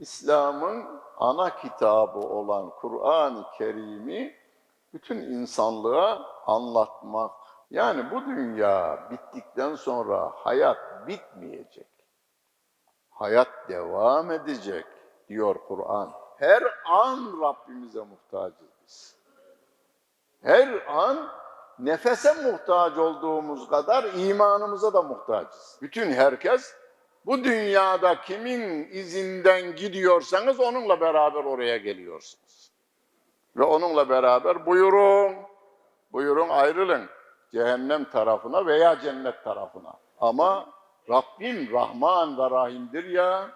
İslam'ın ana kitabı olan Kur'an-ı Kerim'i bütün insanlığa anlatmak. Yani bu dünya bittikten sonra hayat bitmeyecek. Hayat devam edecek diyor Kur'an. Her an Rabbimize muhtacız biz. Her an nefese muhtaç olduğumuz kadar imanımıza da muhtacız. Bütün herkes bu dünyada kimin izinden gidiyorsanız onunla beraber oraya geliyorsunuz. Ve onunla beraber buyurun, buyurun ayrılın cehennem tarafına veya cennet tarafına. Ama Rabbim Rahman ve Rahim'dir ya,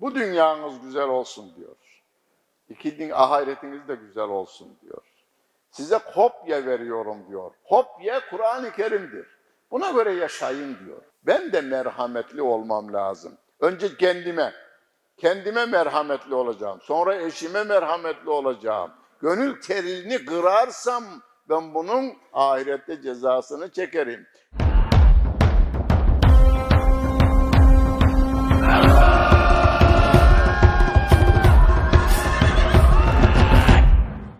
bu dünyanız güzel olsun diyor. İki din ahiretiniz de güzel olsun diyor. Size kopya veriyorum diyor. Kopya Kur'an-ı Kerim'dir. Buna göre yaşayın diyor. Ben de merhametli olmam lazım. Önce kendime, kendime merhametli olacağım. Sonra eşime merhametli olacağım. Gönül terini kırarsam ben bunun ahirette cezasını çekerim.